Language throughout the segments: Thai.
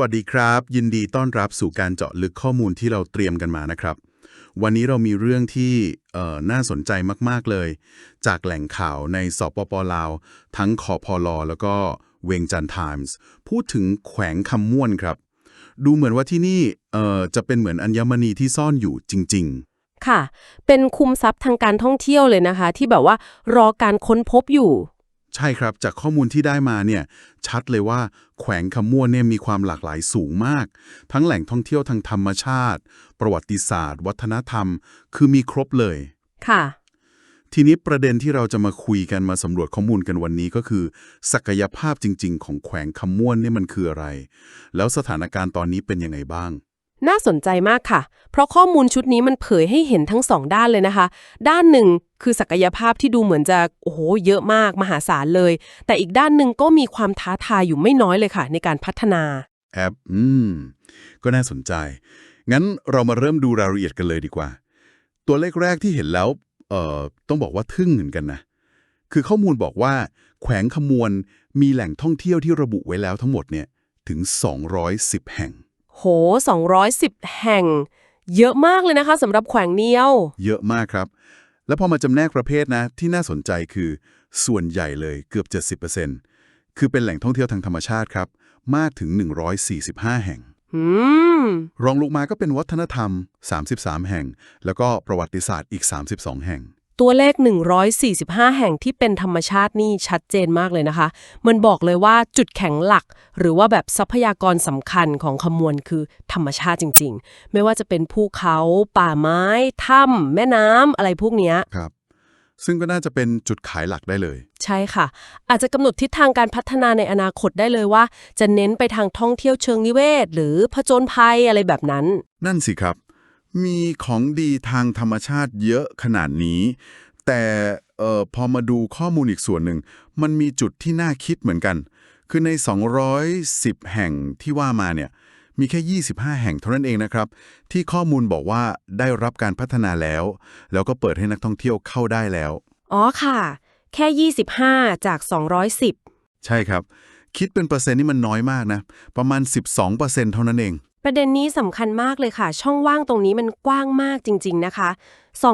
วัสดีครับ ยินดีต้อนรับสู่การเจาะลึกข้อมูลที่เราเตรียมกันมานะครับ วันนี้เรามีเรื่องที่เอ่อน่าสนใจมาก ๆ เลย จากแหล่งข่าวในสปปลาว ทั้งคอพอลอแล้วก็เวงจันไทมส์พูดถึงแขวงคำม่วนครับ ดูเหมือนว่าที่นี่เอ่อจะเป็นเหมือนอัญมณีที่ซ่อนอยู่จริง ๆ ค่ะ เป็นคุมทรัพย์ทางการท่องเที่ยวเลยนะคะ ที่แบบว่ารอการค้นพบอยู่ ใช่ครับ จากข้อมูลที่ได้มาเนี่ยชัดเลยว่าแขวงคำม่วนเนี่ยมีความหลากหลายสูงมาก ทั้งแหล่งท่องเที่ยวทางธรรมชาติ ประวัติศาสตร์ วัฒนธรรม คือมีครบเลย ค่ะ ทีนี้ประเด็นที่เราจะมาคุยกันมาสำรวจข้อมูลกันวันนี้ก็คือ ศักยภาพจริง ๆ ของแขวงคำม่วนเนี่ยมันคืออะไร แล้วสถานการณ์ตอนนี้เป็นยังไงบ้าง น่าสนใจมากค่ะ เพราะข้อมูลชุดนี้มันเผยให้เห็นทั้งสองด้านเลยนะคะ ด้านหนึ่งคือศักยภาพที่ดูเหมือนจะโอ้โหเยอะมากมหาศาลเลย แต่อีกด้านหนึ่งก็มีความท้าทายอยู่ไม่น้อยเลยค่ะ ในการพัฒนาแอปอืม ก็น่าสนใจ งั้นเรามาเริ่มดูรายละเอียดกันเลยดีกว่า ตัวเลขแรกที่เห็นแล้วเอ่อต้องบอกว่าทึ่งเหมือนกันนะ คือข้อมูลบอกว่า แขวงขมวนมีแหล่งท่องเที่ยวที่ระบุไว้แล้วทั้งหมดเนี่ยถึง 210 แห่ง โห 210 แห่ง เยอะมากเลยนะคะสำหรับแขวงเนียว เยอะมากครับ แล้วพอมาจำแนกประเภทนะ ที่น่าสนใจคือ ส่วนใหญ่เลยเกือบ 70%คือเป็นแหล่งท่องเที่ยวทางธรรมชาติครับ มากถึง 145 แห่งอืมรองลงมาก็เป็นวัฒนธรรม 33 แห่ง แล้วก็ประวัติศาสตร์อีก 32 แห่ง ตัวเลข 145 แห่งที่เป็นธรรมชาตินี่ชัดเจนมากเลยนะคะ มันบอกเลยว่าจุดแข็งหลัก หรือว่าแบบทรัพยากรสำคัญของขมวนคือธรรมชาติจริง ๆ ไม่ว่าจะเป็นภูเขา ป่าไม้ ถ้ำแม่น้ำอะไรพวกเนี้ยครับซึ่งก็น่าจะเป็นจุดขายหลักได้เลย ใช่ค่ะ อาจจะกำหนดทิศทางการพัฒนาในอนาคตได้เลยว่า จะเน้นไปทางท่องเที่ยวเชิงนิเวศ หรือผจญภัยอะไรแบบนั้น นั่นสิครับ มีของดีทางธรรมชาติเยอะขนาดนี้ แต่เอ่อพอมาดูข้อมูลอีกส่วนหนึ่ง มันมีจุดที่น่าคิดเหมือนกัน คือใน 210 แห่งที่ว่ามาเนี่ยมีแค่ 25 แห่งเท่านั้นเองนะครับ ที่ข้อมูลบอกว่าได้รับการพัฒนาแล้ว แล้วก็เปิดให้นักท่องเที่ยวเข้าได้แล้ว อ๋อค่ะ แค่ 25 จาก 210 ใช่ครับ คิดเป็นเปอร์เซ็นต์นี่มันน้อยมากนะ ประมาณ 12%เท่านั้นเอง ประเด็นนี้สำคัญมากเลยค่ะ ช่องว่างตรงนี้มันกว้างมากจริง ๆนะคะ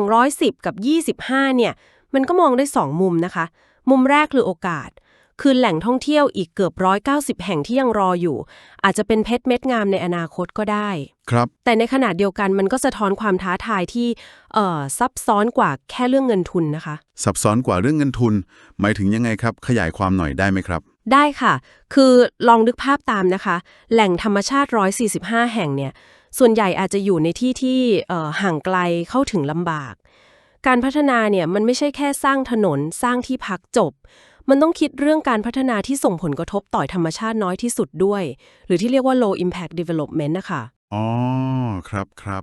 210 กับ 25 เนี่ย มันก็มองได้ 2 มุมนะคะ มุมแรกคือโอกาส คือแหล่งท่องเที่ยวอีกเกือบ 190 แห่งที่ยังรออยู่ อาจจะเป็นเพชรเม็ดงามในอนาคตก็ได้ ครับ แต่ในขณะเดียวกันมันก็สะท้อนความท้าทายที่เอ่อซับซ้อนกว่าแค่เรื่องเงินทุนนะคะ ซับซ้อนกว่าเรื่องเงินทุน หมายถึงยังไงครับ ขยายความหน่อยได้ไหมครับ ได้ค่ะ คือลองนึกภาพตามนะคะ แหล่งธรรมชาติ 145 แห่งเนี่ย ส่วนใหญ่อาจจะอยู่ในที่ที่เอ่อห่างไกลเข้าถึงลำบาก การพัฒนาเนี่ยมันไม่ใช่แค่สร้างถนนสร้างที่พักจบ มันต้องคิดเรื่องการพัฒนาที่ส่งผลกระทบต่อธรรมชาติน้อยที่สุดด้วย หรือที่เรียกว่า low impact development นะคะ อ๋อ ครับครับ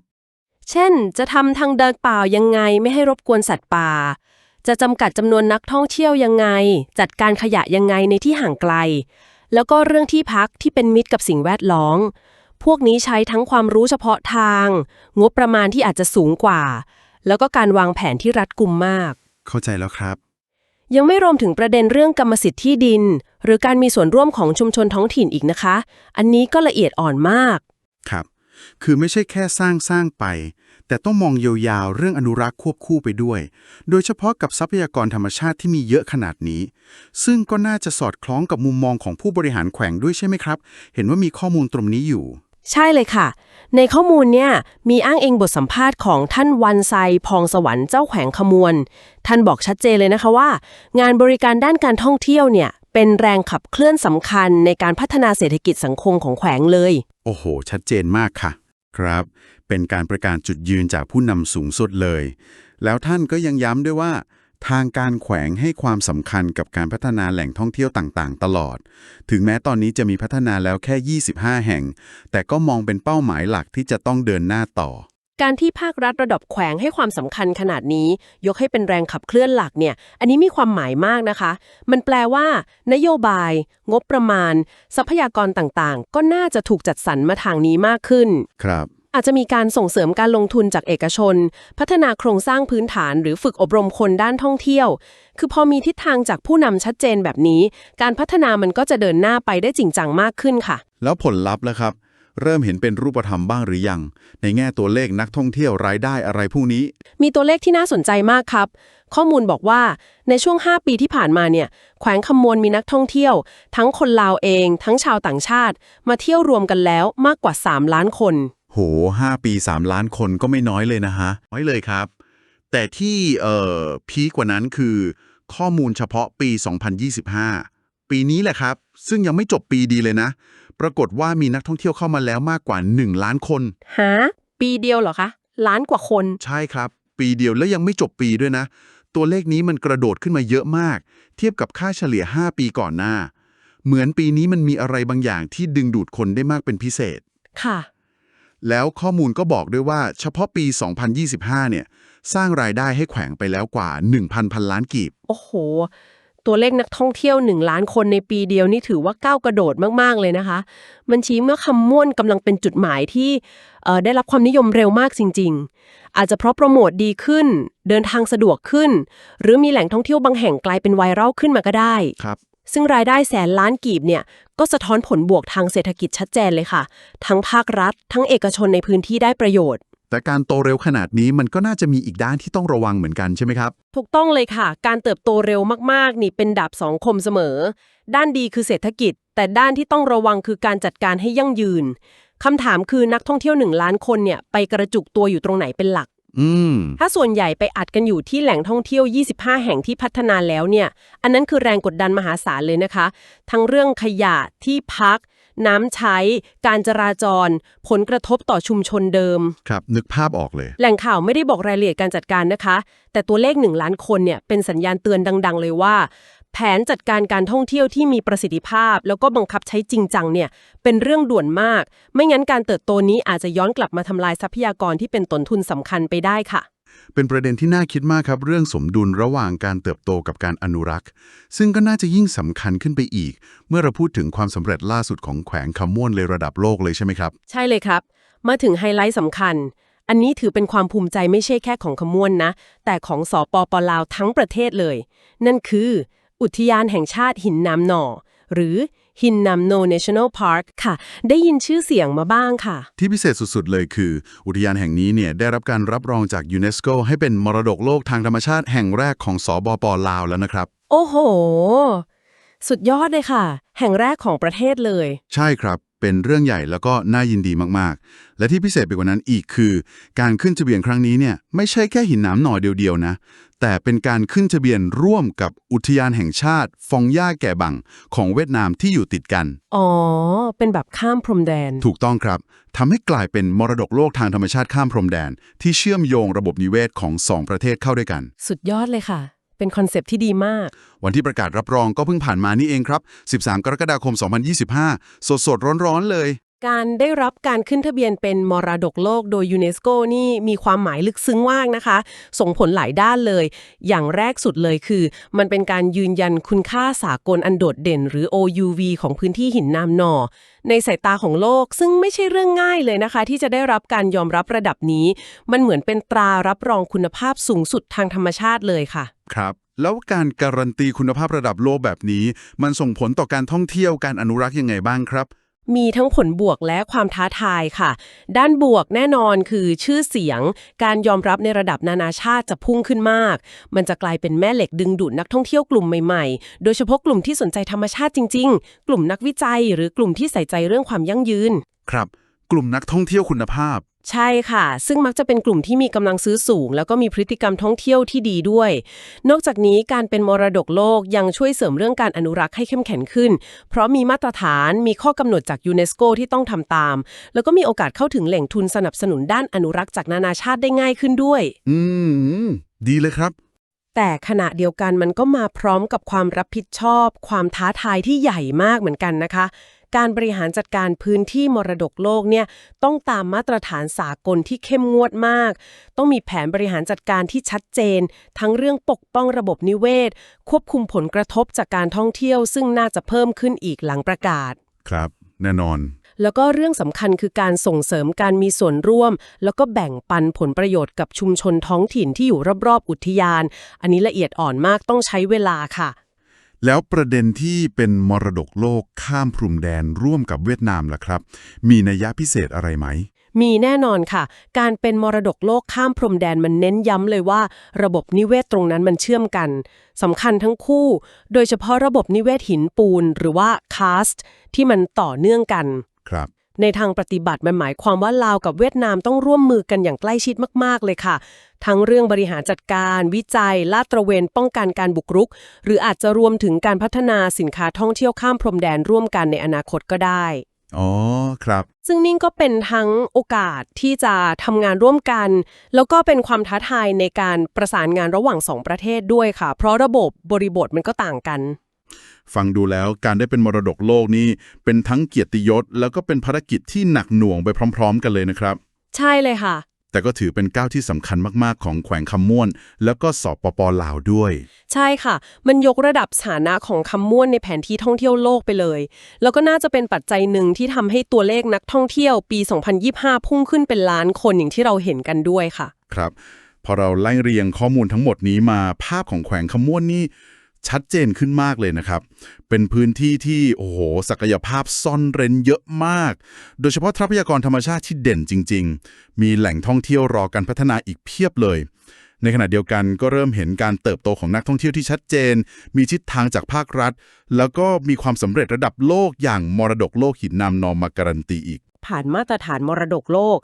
เช่น จะทำทางเดินป่ายังไงไม่ให้รบกวนสัตว์ป่า จะจำกัดจำนวนนักท่องเที่ยวยังไง จัดการขยะยังไงในที่ห่างไกล แล้วก็เรื่องที่พักที่เป็นมิตรกับสิ่งแวดล้อมพวกนี้ใช้ทั้งความรู้เฉพาะทาง งบประมาณที่อาจจะสูงกว่า แล้วก็การวางแผนที่รัดกุมมาก เข้าใจแล้วครับ ยังไม่รวมถึงประเด็นเรื่องกรรมสิทธิ์ที่ดิน หรือการมีส่วนร่วมของชุมชนท้องถิ่นอีกนะคะ อันนี้ก็ละเอียดอ่อนมาก ครับ คือไม่ใช่แค่สร้างสร้างไป แต่ต้องมองยาวๆ เรื่องอนุรักษ์ควบคู่ไปด้วย โดยเฉพาะกับทรัพยากรธรรมชาติที่มีเยอะขนาดนี้ ซึ่งก็น่าจะสอดคล้องกับมุมมองของผู้บริหารแขวงด้วยใช่ไหมครับ เห็นว่ามีข้อมูลตรงนี้อยู่ ใช่เลยค่ะ ในข้อมูลเนี่ยมีอ้างอิงบทสัมภาษณ์ของท่านวันไซพองสวรรค์เจ้าแขวงขมวน ท่านบอกชัดเจนเลยนะคะว่า งานบริการด้านการท่องเที่ยวเนี่ยเป็นแรงขับเคลื่อนสำคัญในการพัฒนาเศรษฐกิจสังคมของแขวงเลย โอ้โห ชัดเจนมากค่ะ ครับ เป็นการประกาศจุดยืนจากผู้นำสูงสุดเลย แล้วท่านก็ยังย้ำด้วยว่า ทางการแขวงให้ความสำคัญกับการพัฒนาแหล่งท่องเที่ยวต่างๆ ตลอด ถึงแม้ตอนนี้จะมีพัฒนาแล้วแค่ 25 แห่ง แต่ก็มองเป็นเป้าหมายหลักที่จะต้องเดินหน้าต่อ การที่ภาครัฐระดับแขวงให้ความสำคัญขนาดนี้ ยกให้เป็นแรงขับเคลื่อนหลักเนี่ย อันนี้มีความหมายมากนะคะ มันแปลว่า นโยบาย งบประมาณ ทรัพยากรต่างๆ ก็น่าจะถูกจัดสรรมาทางนี้มากขึ้น ครับ อาจจะมีการส่งเสริมการลงทุนจากเอกชน พัฒนาโครงสร้างพื้นฐานหรือฝึกอบรมคนด้านท่องเที่ยว คือพอมีทิศทางจากผู้นำชัดเจนแบบนี้ การพัฒนามันก็จะเดินหน้าไปได้จริงจังมากขึ้นค่ะ แล้วผลลัพธ์ล่ะครับ เริ่มเห็นเป็นรูปธรรมบ้างหรือยัง ในแง่ตัวเลขนักท่องเที่ยวรายได้อะไรพวกนี้ มีตัวเลขที่น่าสนใจมากครับ ข้อมูลบอกว่าในช่วง 5 ปีที่ผ่านมาเนี่ย แขวงคำมวลมีนักท่องเที่ยว ทั้งคนลาวเอง ทั้งชาวต่างชาติ มาเที่ยวรวมกันแล้วมากกว่า 3 ล้านคน โห5ปี 3 ล้านคนก็ไม่น้อยเลยนะฮะน้อยเลยครับ แต่ที่เอ่อพีคกว่านั้นคือ ข้อมูลเฉพาะปี 2025 ปีนี้แหละครับ ซึ่งยังไม่จบปีดีเลยนะ ปรากฏว่ามีนักท่องเที่ยวเข้ามาแล้วมากกว่า 1 ล้านคนฮะปีเดียวเหรอคะ ล้านกว่าคน ใช่ครับ ปีเดียวแล้วยังไม่จบปีด้วยนะ ตัวเลขนี้มันกระโดดขึ้นมาเยอะมาก เทียบกับค่าเฉลี่ย 5 ปีก่อนหน้า เหมือนปีนี้มันมีอะไรบางอย่างที่ดึงดูดคนได้มากเป็นพิเศษค่ะ แล้วข้อมูลก็บอกด้วยว่าเฉพาะปี 2025 เนี่ย สร้างรายได้ให้แขวงไปแล้วกว่า 1,000 พันล้านกีบ โอ้โห ตัวเลขนักท่องเที่ยว 1 ล้านคนในปีเดียวนี่ถือว่าก้าวกระโดดมาก ๆ เลยนะคะ มันชี้เมื่อคำม่วนกำลังเป็นจุดหมายที่เอ่อได้รับความนิยมเร็วมากจริง ๆ อาจจะเพราะโปรโมทดีขึ้น เดินทางสะดวกขึ้น หรือมีแหล่งท่องเที่ยวบางแห่งกลายเป็นไวรัลขึ้นมาก็ได้ ครับ ซึ่งรายได้แสนล้านกีบเนี่ยก็สะท้อนผลบวกทางเศรษฐกิจชัดเจนเลยค่ะ ทั้งภาครัฐ ทั้งเอกชนในพื้นที่ได้ประโยชน์ แต่การโตเร็วขนาดนี้มันก็น่าจะมีอีกด้านที่ต้องระวังเหมือนกันใช่ไหมครับ ถูกต้องเลยค่ะ การเติบโตเร็วมากๆ นี่เป็นดาบสองคมเสมอ ด้านดีคือเศรษฐกิจ แต่ด้านที่ต้องระวังคือการจัดการให้ยั่งยืนคำถามคือนักท่องเที่ยวหนึ่งล้านคนเนี่ยไปกระจุกตัวอยู่ตรงไหนเป็นหลัก อืม ถ้าส่วนใหญ่ไปอัดกันอยู่ที่แหล่งท่องเที่ยว 25 แห่งที่พัฒนาแล้วเนี่ย อันนั้นคือแรงกดดันมหาศาลเลยนะคะ ทั้งเรื่องขยะที่พัก น้ำใช้ การจราจร ผลกระทบต่อชุมชนเดิม ครับ นึกภาพออกเลย แหล่งข่าวไม่ได้บอกรายละเอียดการจัดการนะคะ แต่ตัวเลข 1 ล้านคนเนี่ยเป็นสัญญาณเตือนดัง ๆ เลยว่า แผนจัดการการท่องเที่ยวที่มีประสิทธิภาพ แล้วก็บังคับใช้จริงจังเนี่ยเป็นเรื่องด่วนมาก ไม่งั้นการเติบโตนี้อาจจะย้อนกลับมาทำลายทรัพยากรที่เป็นต้นทุนสำคัญไปได้ค่ะ เป็นประเด็นที่น่าคิดมากครับ เรื่องสมดุลระหว่างการเติบโตกับการอนุรักษ์ ซึ่งก็น่าจะยิ่งสำคัญขึ้นไปอีก เมื่อเราพูดถึงความสำเร็จล่าสุดของแขวงคำม่วนเลยระดับโลกเลยใช่ไหมครับ ใช่เลยครับ มาถึงไฮไลท์สำคัญ อันนี้ถือเป็นความภูมิใจไม่ใช่แค่ของขมวนนะ แต่ของสอปปลาวทั้งประเทศเลย นั่นคือ อุทยานแห่งชาติหินน้ำหน่อ หรือหินน้ำโน National Park ค่ะ ได้ยินชื่อเสียงมาบ้างค่ะ ที่พิเศษสุดๆเลยคือ อุทยานแห่งนี้เนี่ยได้รับการรับรองจากยูเนสโกให้เป็นมรดกโลกทางธรรมชาติแห่งแรกของสบปลาวแล้วนะครับ โอ้โห สุดยอดเลยค่ะ แห่งแรกของประเทศเลย ใช่ครับ เป็นเรื่องใหญ่แล้วก็น่ายินดีมากๆ และที่พิเศษไปกว่านั้นอีกคือ การขึ้นทะเบียนครั้งนี้เนี่ยไม่ใช่แค่หินน้ำหน่อเดียวๆนะ แต่เป็นการขึ้นทะเบียนร่วมกับอุทยานแห่งชาติ ฟองย่าแก่บังของเวียดนามที่อยู่ติดกัน อ๋อ เป็นแบบข้ามพรมแดน ถูกต้องครับทำให้กลายเป็นมรดกโลกทางธรรมชาติข้ามพรมแดน ที่เชื่อมโยงระบบนิเวศของสองประเทศเข้าด้วยกัน สุดยอดเลยค่ะ เป็นคอนเซปต์ที่ดีมาก วันที่ประกาศรับรองก็เพิ่งผ่านมานี่เองครับ 13 กรกฎาคม 2025 สดๆร้อนๆเลย การได้รับการขึ้นทะเบียนเป็นมรดกโลกโดยยูเนสโกนี่มีความหมายลึกซึ้งมากนะคะ ส่งผลหลายด้านเลย อย่างแรกสุดเลยคือ มันเป็นการยืนยันคุณค่าสากลอันโดดเด่น หรือ OUV ของพื้นที่หินน้ำหนอในสายตาของโลกซึ่งไม่ใช่เรื่องง่ายเลยนะคะ ที่จะได้รับการยอมรับระดับนี้ มันเหมือนเป็นตรารับรองคุณภาพสูงสุดทางธรรมชาติเลยค่ะ ครับ แล้วการการันตีคุณภาพระดับโลกแบบนี้ มันส่งผลต่อการท่องเที่ยวการอนุรักษ์ยังไงบ้างครับ มีทั้งผลบวกและความท้าทายค่ะ ด้านบวกแน่นอนคือชื่อเสียง การยอมรับในระดับนานาชาติจะพุ่งขึ้นมาก มันจะกลายเป็นแม่เหล็กดึงดูดนักท่องเที่ยวกลุ่มใหม่ๆ โดยเฉพาะกลุ่มที่สนใจธรรมชาติจริง ๆ กลุ่มนักวิจัย หรือกลุ่มที่ใส่ใจเรื่องความยั่งยืน ครับ กลุ่มนักท่องเที่ยวคุณภาพ ใช่ค่ะ ซึ่งมักจะเป็นกลุ่มที่มีกำลังซื้อสูง แล้วก็มีพฤติกรรมท่องเที่ยวที่ดีด้วย นอกจากนี้การเป็นมรดกโลกยังช่วยเสริมเรื่องการอนุรักษ์ให้เข้มแข็งขึ้น เพราะมีมาตรฐานมีข้อกำหนดจากยูเนสโกที่ต้องทำตาม แล้วก็มีโอกาสเข้าถึงแหล่งทุนสนับสนุนด้านอนุรักษ์จากนานาชาติได้ง่ายขึ้นด้วย อืม ดีเลยครับ แต่ขณะเดียวกันมันก็มาพร้อมกับความรับผิดชอบ ความท้าทายที่ใหญ่มากเหมือนกันนะคะ การบริหารจัดการพื้นที่มรดกโลกเนี่ยต้องตามมาตรฐานสากลที่เข้มงวดมาก ต้องมีแผนบริหารจัดการที่ชัดเจน ทั้งเรื่องปกป้องระบบนิเวศ ควบคุมผลกระทบจากการท่องเที่ยว ซึ่งน่าจะเพิ่มขึ้นอีกหลังประกาศ ครับ แน่นอน แล้วก็เรื่องสำคัญคือการส่งเสริมการมีส่วนร่วม แล้วก็แบ่งปันผลประโยชน์กับชุมชนท้องถิ่นที่อยู่รอบๆ อุทยาน อันนี้ละเอียดอ่อนมากต้องใช้เวลาค่ะ แล้วประเด็นที่เป็นมรดกโลกข้ามพรมแดนร่วมกับเวียดนามล่ะครับ มีนัยยะพิเศษอะไรไหม มีแน่นอนค่ะ การเป็นมรดกโลกข้ามพรมแดนมันเน้นย้ำเลยว่า ระบบนิเวศตรงนั้นมันเชื่อมกันสำคัญทั้งคู่ โดยเฉพาะระบบนิเวศหินปูน หรือว่าคาสต์ที่มันต่อเนื่องกันครับ ในทางปฏิบัติมันหมายความว่าลาวกับเวียดนามต้องร่วมมือกันอย่างใกล้ชิดมาก ๆ เลยค่ะ ทั้งเรื่องบริหารจัดการ วิจัย ลาดตระเวน ป้องกันการบุกรุก หรืออาจจะรวมถึงการพัฒนาสินค้าท่องเที่ยวข้ามพรมแดนร่วมกันในอนาคตก็ได้ อ๋อ ครับ ซึ่งนี่ก็เป็นทั้งโอกาสที่จะทำงานร่วมกัน แล้วก็เป็นความท้าทายในการประสานงานระหว่างสองประเทศด้วยค่ะ เพราะระบบบริบทมันก็ต่างกัน ฟังดูแล้วการได้เป็นมรดกโลกนี่เป็นทั้งเกียรติยศ แล้วก็เป็นภารกิจที่หนักหน่วงไปพร้อม ๆ กันเลยนะครับ ใช่เลยค่ะ แต่ก็ถือเป็นก้าวที่สำคัญมากๆ ของแขวงคำม่วน แล้วก็สปปลาวด้วย ใช่ค่ะ มันยกระดับสถานะของคำม่วนในแผนที่ท่องเที่ยวโลกไปเลย แล้วก็น่าจะเป็นปัจจัยหนึ่งที่ทำให้ตัวเลขนักท่องเที่ยวปี 2025 พุ่งขึ้นเป็นล้านคนอย่างที่เราเห็นกันด้วยค่ะ ครับ พอเราไล่เรียงข้อมูลทั้งหมดนี้มาภาพของแขวงคำม่วนนี่ ชัดเจนขึ้นมากเลยนะครับ เป็นพื้นที่ที่โอ้โหศักยภาพซ่อนเร้นเยอะมาก โดยเฉพาะทรัพยากรธรรมชาติที่เด่นจริง ๆ มีแหล่งท่องเที่ยวรอการพัฒนาอีกเพียบเลย ในขณะเดียวกันก็เริ่มเห็นการเติบโตของนักท่องเที่ยวที่ชัดเจน มีทิศทางจากภาครัฐ แล้วก็มีความสำเร็จระดับโลกอย่างมรดกโลกหินนามนอมมาการันตีอีก ผ่านมาตรฐานมรดกโลก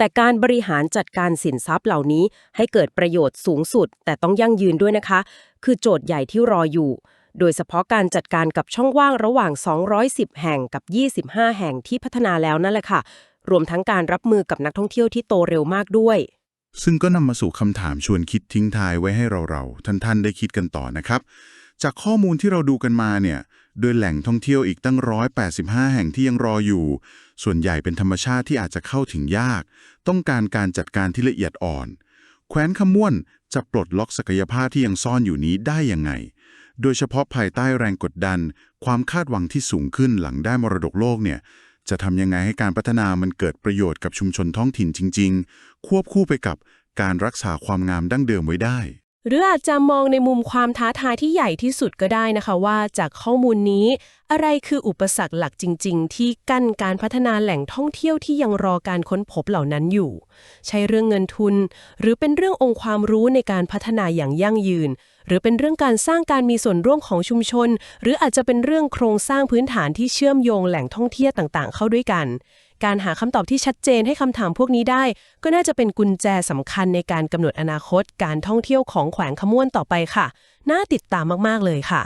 แต่การบริหารจัดการสินทรัพย์เหล่านี้ให้เกิดประโยชน์สูงสุด แต่ต้องยั่งยืนด้วยนะคะ คือโจทย์ใหญ่ที่รออยู่ โดยเฉพาะการจัดการกับช่องว่างระหว่าง 210 แห่งกับ 25 แห่งที่พัฒนาแล้วนั่นแหละค่ะ รวมทั้งการรับมือกับนักท่องเที่ยวที่โตเร็วมากด้วย ซึ่งก็นำมาสู่คำถามชวนคิดทิ้งทายไว้ให้เราๆท่านๆได้คิดกันต่อนะครับ จากข้อมูลที่เราดูกันมาเนี่ย โดยแหล่งท่องเที่ยวอีกตั้ง 185 แห่งที่ยังรออยู่ ส่วนใหญ่เป็นธรรมชาติที่อาจจะเข้าถึงยาก ต้องการการจัดการที่ละเอียดอ่อน แคว้นขมวนจะปลดล็อกศักยภาพที่ยังซ่อนอยู่นี้ได้ยังไง โดยเฉพาะภายใต้แรงกดดัน ความคาดหวังที่สูงขึ้นหลังได้มรดกโลกเนี่ย จะทำยังไงให้การพัฒนามันเกิดประโยชน์กับชุมชนท้องถิ่นจริง ๆ ควบคู่ไปกับการรักษาความงามดั้งเดิมไว้ได้ หรืออาจจะมองในมุมความท้าทายที่ใหญ่ที่สุดก็ได้นะคะว่าจากข้อมูลนี้ อะไรคืออุปสรรคหลักจริง ๆ ที่กั้นการพัฒนาแหล่งท่องเที่ยวที่ยังรอการค้นพบเหล่านั้นอยู่ ใช่เรื่องเงินทุน หรือเป็นเรื่ององค์ความรู้ในการพัฒนาอย่างยั่งยืน หรือเป็นเรื่องการสร้างการมีส่วนร่วมของชุมชน หรืออาจจะเป็นเรื่องโครงสร้างพื้นฐานที่เชื่อมโยงแหล่งท่องเที่ยวต่างๆ เข้าด้วยกัน การหาคำตอบที่ชัดเจนให้คำถามพวกนี้ได้ ก็น่าจะเป็นกุญแจสำคัญในการกำหนดอนาคต การท่องเที่ยวของแขวงขม่วนต่อไปค่ะ น่าติดตามมากๆเลยค่ะ